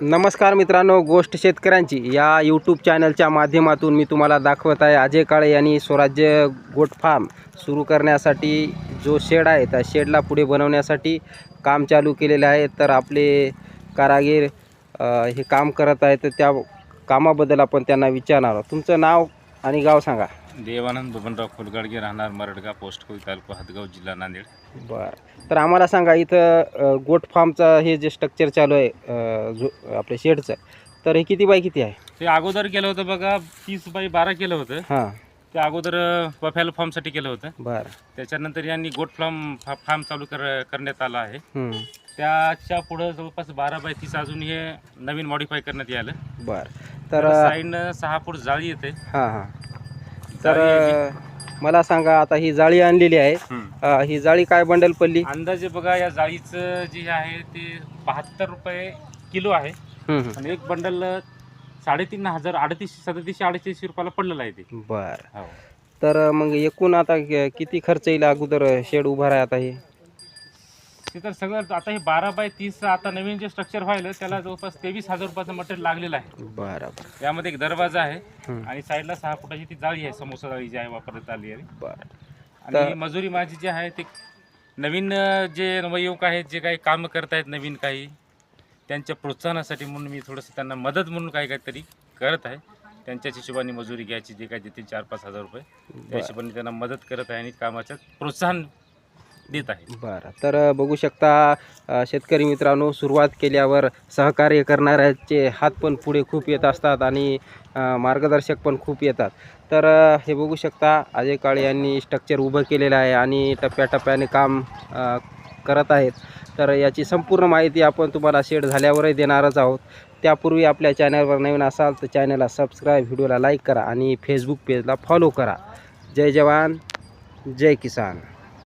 नमस्कार मित्रांनो गोष्ट शेतकऱ्यांची. या यूट्यूब चॅनलच्या माध्यमातून मी तुम्हाला दाखवत आहे अजय काळे यांनी स्वराज्य गोट फार्म सुरू करण्यासाठी जो शेड आहे त्या शेडला पुढे बनवण्यासाठी काम चालू केलेले आहे. तर आपले कारागीर हे काम करत आहेत तर त्या कामाबद्दल आपण त्यांना विचारणार आहोत. तुमचं नाव आणि गाव सांगा. देवानंद बबनराव फुलगाडगे राहणार मरडगा पोस्ट कोई तालुका हदगाव जिल्हा नांदेड. बरं. तर आम्हाला सांगा इथं अ, गोट फार्मचं हे जे स्ट्रक्चर चालू आहे अ, जो आपल्या शेडचं तर हे किती बाय किती आहे? ते अगोदर केलं होतं बघा तीस बाय बारा केलं होतं. हां. ते अगोदर बफॅलो फार्मसाठी केलं होतं. बरं. त्याच्यानंतर यांनी गोट फार्म फा- फार्म चालू कर करण्यात आला आहे. त्याच्या पुढं जवळपास बारा बाय तीस अजून हे नवीन मॉडिफाय करण्यात यालं बरं. तर तर साईडनं सहा फूट जाळी येते. हां हां. तर मला सांगा आता ही जाळी आणलेली आहे. अ, ही जाळी काय बंडल पडली? अंदाजे बघा या जाळीचं जे आहे ते बहात्तर रुपये किलो आहे. आणि एक बंडल साडेतीन हजार अडतीसशे सदतीसशे अडतीसशे रुपयाला पडलेलं आहे ते. बरं. हो. तर मग एकूण आता कि- किती खर्च येईल अगोदर शेड उभा आहे आता हे? ते तर सगळं आता हे बारा बाय तीस आता नवीन जे स्ट्रक्चर व्हायला त्याला जवळपास तेवीस हजार रुपयाचं मटेरियल लागलेलं आहे. बरं यामध्ये एक दरवाजा आहे. आणि साईडला सहा फुटाची ती जाळी आहे समोसा जाळी जी आहे वापरण्यात आली आहे. बरं. आणि ही मजुरी माझी जी आहे ते नवीन अं, जे नवयुवक आहेत जे काही कामं करतायत नवीन काही त्यांच्या प्रोत्साहनासाठी म्हणून मी थोडंसं त्यांना मदत म्हणून काही काहीतरी करत आहे. त्यांच्याच हिशोबाने मजुरी घ्यायची जे काही देतील चार पाच हजार रुपये. त्या हिशोबाने त्यांना मदत करत आहे आणि कामाचं प्रोत्साहन देत आहे. बरं तर बघू शकता अ, शेतकरी मित्रांनो सुरुवात केल्यावर सहकार्य करणाऱ्याचे हात पण पुढे खूप येत असतात आणि अ, मार्गदर्शक पण खूप येतात. तर अ, हे बघू शकता अजय काळे यांनी स्ट्रक्चर उभं केलेलं आहे आणि टप्प्याटप्प्याने काम अ, करत आहेत. तर याची संपूर्ण माहिती आपण तुम्हाला शेड झाल्यावरही देणारच आहोत. त्यापूर्वी आपल्या चॅनलवर नवीन असाल तर चॅनलला सबस्क्राईब व्हिडिओला लाईक करा आणि फेसबुक पेजला फॉलो करा. जय जवान जय किसान.